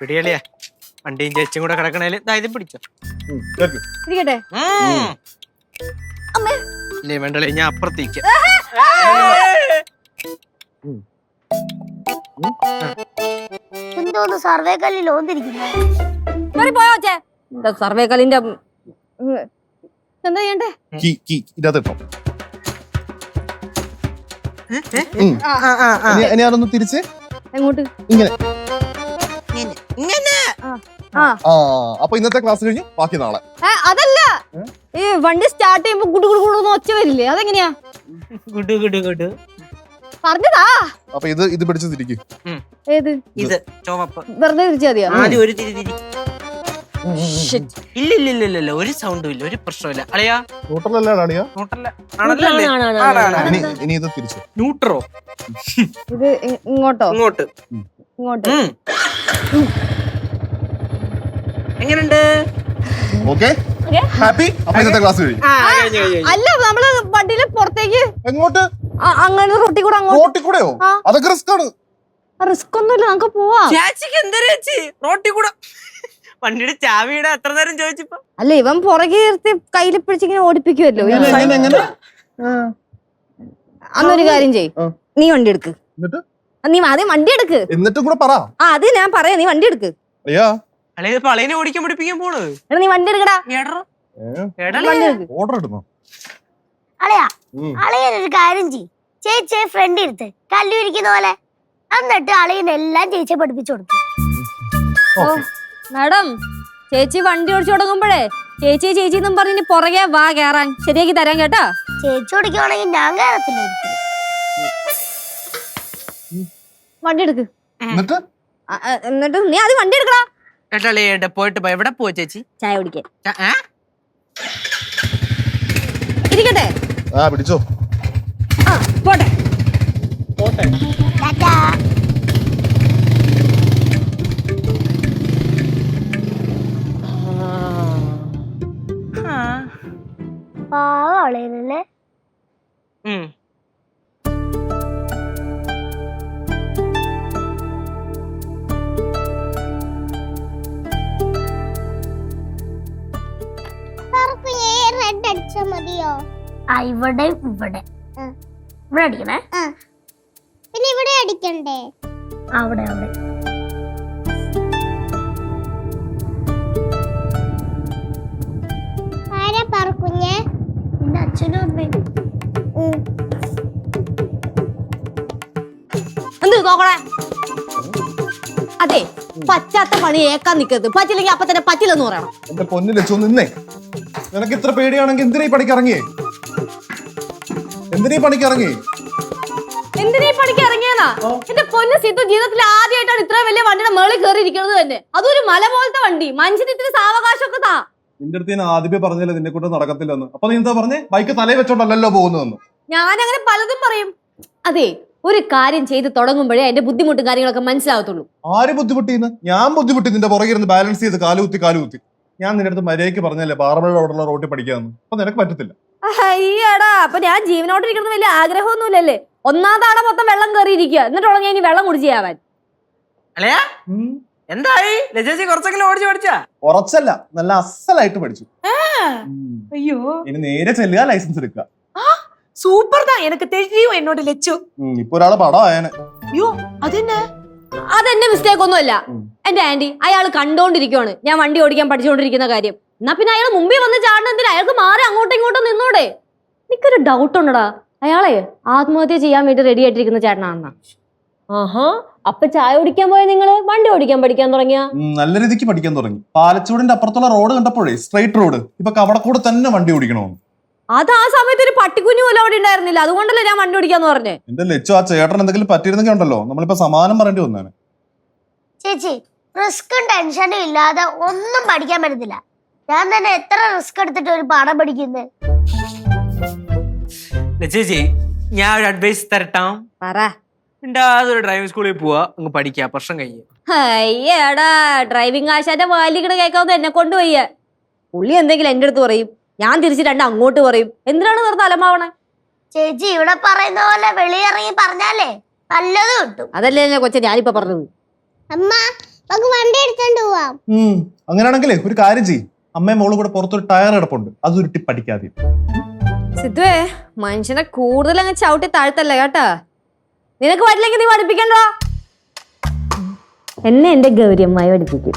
പിടിയളിയാ. വണ്ടിയും ചേച്ചിയും കൂടെ കിടക്കണേൽ. ഇതായത് പിടിച്ചോ. ഇരിക്കട്ടെ. അമ്മേ. ഇല്ലേ വേണ്ടല്ലേ ഞാൻ അപ്പുറത്തേക്ക്. എന്തോന്ന് സർവേ കല്ലിൽ എന്താ സർവേ കല്ലിന്റെ എന്താ ചെയ്യണ്ടേ? ഇനി അതൊന്ന് തിരിച്ച്? എങ്ങോട്ട്? ഇങ്ങനെ. ഇങ്ങനെ. ആ ആ. അപ്പൊ ഇന്നത്തെ ക്ലാസ് കഴിഞ്ഞു ബാക്കി നാളെ. ഏ, അതല്ല. ഈ വണ്ടി സ്റ്റാർട്ട് ചെയ്യുമ്പോ കുടു കുടു കുടുന്ന് ഒച്ച വരില്ലേ? അതെങ്ങനെയാ? Good good good. പറഞ്ഞതാ? അപ്പൊ ഇത് ഇത് പിടിച്ച് തിരിക്ക്. ഏത്? ഇത് ചുവപ്പ്. വെറുതെ തിരിച്ചാ മതിയോ? ആദ്യം ഒരു തിരി തിരി. ഇല്ല ഇല്ല ഇല്ല ഇല്ല ഇല്ല. ഒരു സൗണ്ടും ഇല്ല. ഒരു പ്രശ്നമില്ല അളിയാ? ന്യൂട്രലല്ലേ അണിയ ന്യൂട്രല്ല ആണല്ലോ? അല്ലേ? ആണ്, ആണ്, ആണ്, ആണ്, ആണ്. ഇനി ഇനി ഇത് തിരിച്ചു. ന്യൂട്രോ ഇത് ഇ- ഇങ്ങോട്ടോ? ഇങ്ങോട്ട്. ഇങ്ങോട്ട്. എങ്ങനെയുണ്ട് ഓക്കെ. ഹാപ്പി? അപ്പൊ ഇന്നത്തെ ക്ലാസ് കഴിഞ്ഞു. അല്ല നമ്മൾ വണ്ടിയിൽ പുറത്തേക്ക് എങ്ങോട്ട്? അങ്ങനെ റൊട്ടി കൂടെ അങ്ങോട്ട്. റോട്ടിൽ കൂടെയോ. അതൊക്കെ റിസ്ക് ആണ്. റിസ്ക് ഒന്നുമില്ല നമുക്ക് പോവാ. ചേച്ചിക്ക് എന്താ ചേച്ചി? റോട്ടി കൂടെ. വണ്ടിയുടെ ചാവിയുടെ എത്ര നേരം ചോദിച്ചപ്പോ? അല്ല ഇവൻ പുറകെ നിർത്തി കയ്യിൽ പിടിച്ചിങ്ങനെ ഓടിപ്പിക്കുമല്ലോ? അന്നൊരു കാര്യം ചെയ്യും. നീ വണ്ടി എടുക്ക്. എന്നിട്ട്? നീ ആദ്യം വണ്ടി എടുക്ക്. എന്നിട്ടും കൂടെ പറ. ആ അത് ഞാൻ പറയാം. നീ വണ്ടി എടുക്ക്. അയ്യാ. അല്ലെ പളയനെ ഓടിക്കാൻ പഠിപ്പിക്കാൻ പോണത് എടാ നീ വണ്ടി എടുക്കടാ. ഓർഡർ ഇടുന്നോ? അളയാ. ഒരു കാര്യം ചെയ് ചേച്ചിയെ ഫ്രണ്ട് എടുത്ത് കല്ലുരിക്കുന്ന പോലെ. എന്നിട്ട് അളയനെല്ലാം ചേച്ചിയെ പഠിപ്പിച്ചു കൊടുത്തു ഓ. മാഡം ചേച്ചി വണ്ടി ഓടിച്ചു തുടങ്ങുമ്പോഴേ ചേച്ചി ചേച്ചി എന്നും പറഞ്ഞ് പുറകെ വാ കേറാൻ. ശരിയാക്കി തരാൻ കേട്ടാ. ചേച്ചി ഓടിക്കുവാണെങ്കിൽ ഞാൻ കയറത്തില്ല വണ്ടി എടുക്ക് എന്നിട്ട്? എന്നിട്ട് നീ അത് വണ്ടി എടുക്കടാ ഏട്ടളേ ഏട്ടാ പോയിട്ട് പോ. എവിടെ പോവാ ചേച്ചി? ചായ കുടിക്കാൻ? ഇരിക്കട്ടെ. ആ പിടിച്ചോ. ആ പോട്ടെ. പോട്ടെ. ആ. അടിച്ചാ മതിയോ? ആ ഇവിടെ. ഇവിടെ ഇവിടെ അടിക്കണേ? പിന്നെ ഇവിടെ അടിക്കണ്ടേ? അവിടെ അവിടെ. ആരാ പറക്കുഞ്ഞേ? എന്റെ അച്ഛനും അമ്മയും. എന്ത് നോക്കണേ അതെ പറ്റാത്ത പണി ഏക്കാൻ നിക്കരുത്. പറ്റില്ലെങ്കിൽ അപ്പൊ തന്നെ പറ്റില്ലെന്ന് പറയണം. എന്റെ പൊന്നിലെ ചോ നിന്നേ. നിനക്ക് ഇത്ര പേടിയാണെങ്കിൽ എന്തിനാ ഈ പണിക്ക് ഇറങ്ങിയേ? എന്തിനാ ഈ പണിക്ക് ഇറങ്ങി? എന്തിനാ ഈ പണിക്ക് ഇറങ്ങിയെന്നാ? എന്റെ പൊന്ന് സിദ്ധു ജീവിതത്തിൽ ആദ്യമായിട്ടാണ് ഇത്ര വലിയ വണ്ടിയുടെ മേളിൽ കയറി ഇരിക്കുന്നത് തന്നെ. അതൊരു മല പോലത്തെ വണ്ടി. മനുഷ്യന് ഇത്തിരി സാവകാശമൊക്കെ താ. നിന്റെ അടുത്ത് ഞാൻ ആദ്യമേ പറഞ്ഞില്ല നിന്നെ കൂട്ടം നടക്കത്തില്ലെന്ന്. അപ്പൊ നീ എന്താ പറഞ്ഞേ? ബൈക്ക് തലയിൽ വെച്ചോണ്ടല്ലോ പോകുന്നതെന്ന്. ഞാൻ അങ്ങനെ പലതും പറയും. അതെ ഒരു കാര്യം ചെയ്ത് തുടങ്ങുമ്പോഴേ അതിന്റെ ബുദ്ധിമുട്ടും കാര്യങ്ങളൊക്കെ മനസ്സിലാവത്തുള്ളൂ. ആര് ബുദ്ധിമുട്ടിന്ന്? ഞാൻ ബുദ്ധിമുട്ടി നിന്റെ പുറകെ ഇരുന്ന് ബാലൻസ് ചെയ്ത് കാലുകുത്തി കാലുകുത്തി ഞാൻ നിന്റെ അടുത്ത് മര്യാദയ്ക്ക് പറഞ്ഞല്ലേ പാറമഴ അവിടെയുള്ള റോട്ടിൽ പഠിക്കാമെന്ന്? അപ്പൊ നിനക്ക് പറ്റത്തില്ല. അയ്യടാ അപ്പൊ ഞാൻ ജീവനോട്ടിരിക്കണമെന്ന് വലിയ ആഗ്രഹമൊന്നുമില്ലല്ലേ? ഒന്നാമതാണ് മൊത്തം വെള്ളം കയറിയിരിക്കുക എന്നിട്ടുള്ള ഞാൻ ഇനി വെള്ളം കുടിച്ചാവാൻ അല്ലയാ എന്തായി? ലജേജി കുറച്ചെങ്കിലും ഓടിച്ചു പഠിച്ചാ? കുറച്ചല്ല നല്ല അസലായിട്ട് പഠിച്ചു. അയ്യോ. ഇനി നേരെ ചെല്ലുക ലൈസൻസ് എടുക്കുക. സൂപ്പർ താ എനിക്ക് തെരിയോ എന്നോട് ലച്ചു. ഇപ്പൊ ഒരാൾ പടം ആയനെ അയ്യോ അതെന്നെ? അതെന്റെ മിസ്റ്റേക്ക് ഒന്നുമല്ല. എന്റെ ആന്റി അയാൾ കണ്ടോണ്ടിരിക്കുവാണ്. ഞാൻ വണ്ടി ഓടിക്കാൻ പഠിച്ചുകൊണ്ടിരിക്കുന്ന കാര്യം. എന്നാ പിന്നെ അയാൾ മുമ്പിൽ വന്ന് ചാടണത്തിന് അയാൾക്ക് മാറി അങ്ങോട്ടും ഇങ്ങോട്ടും നിന്നോടെ. എനിക്കൊരു ഡൗട്ട് ഉണ്ടടാ. അയാളെ ആത്മഹത്യ ചെയ്യാൻ വേണ്ടി റെഡി ആയിട്ടിരിക്കുന്ന ചേട്ടനാണെന്നാ. ആഹാ അപ്പൊ ചായ ഓടിക്കാൻ പോയ നിങ്ങൾ? വണ്ടി ഓടിക്കാൻ പഠിക്കാൻ തുടങ്ങിയ? നല്ല രീതിക്ക് പഠിക്കാൻ തുടങ്ങി. പാലച്ചൂടിന്റെ അപ്പുറത്തുള്ള റോഡ് കണ്ടപ്പോഴേ സ്ട്രൈറ്റ് റോഡ് ഇപ്പൊ കവടക്കൂടെ തന്നെ വണ്ടി ഓടിക്കണമെന്ന് അത് ആ സമയത്ത് ഒരു പട്ടിക്കുഞ്ഞു പോലും അവിടെ ഉണ്ടായിരുന്നില്ല. അതുകൊണ്ടല്ലേ ഞാൻ വണ്ടി ഓടിക്കാന്ന് പറഞ്ഞേ. എന്റെ ലച്ചു ആ ചേട്ടൻ എന്തെങ്കിലും പറ്റിയിരുന്നെങ്കിൽ ഉണ്ടല്ലോ. നമ്മളിപ്പോ സമാനം പറയേണ്ടി വന്നേനെ. ചേച്ചി റിസ്കും ടെൻഷനും ഇല്ലാതെ ഒന്നും പഠിക്കാൻ പറ്റത്തില്ല. ഞാൻ തന്നെ എത്ര റിസ്ക് എടുത്തിട്ട് ഒരു പാഠം പഠിക്കുന്നത് ചേച്ചി ഞാൻ ഒരു അഡ്വൈസ് തരട്ടാം. പറ. ഒരു ഡ്രൈവിംഗ് സ്കൂളിൽ പോവാ അങ്ങ് പഠിക്കുക പ്രശ്നം കഴിഞ്ഞ്. അയ്യടാ ഡ്രൈവിംഗ് ആശാന്റെ വാലിക്കണ കേൾക്കാവുന്ന എന്നെ കൊണ്ടുപോയ. പുള്ളി എന്തെങ്കിലും എന്റെ അടുത്ത് പറയും. ഞാൻ തിരിച്ച് രണ്ട് അങ്ങോട്ട് പറയും. എന്തിനാണ് വെറുതെ അലമാവണേ? ചേച്ചി ഇവിടെ പറയുന്ന പോലെ വെളിയിറങ്ങി പറഞ്ഞാലേ നല്ലത് കിട്ടും. അതല്ലേ കൊച്ചെ ഞാനിപ്പോ പറഞ്ഞത്. അമ്മ നമുക്ക് വണ്ടി എടുത്തോണ്ട് പോവാം. അങ്ങനെയാണെങ്കിലേ ഒരു കാര്യം ചെയ്യും. അമ്മയും മോളും കൂടെ പുറത്തൊരു ടയർ കിടപ്പുണ്ട്. അത് ഉരുട്ടി പഠിക്കാതെ സിദ്ധുവേ മനുഷ്യനെ കൂടുതൽ അങ്ങ് ചവിട്ടി താഴ്ത്തല്ലേ കേട്ടാ? നിനക്ക് പറ്റില്ലെങ്കിൽ നീ പഠിപ്പിക്കണ്ടോ? എന്നെ എന്റെ ഗൗരിയമ്മായി പഠിപ്പിക്കും.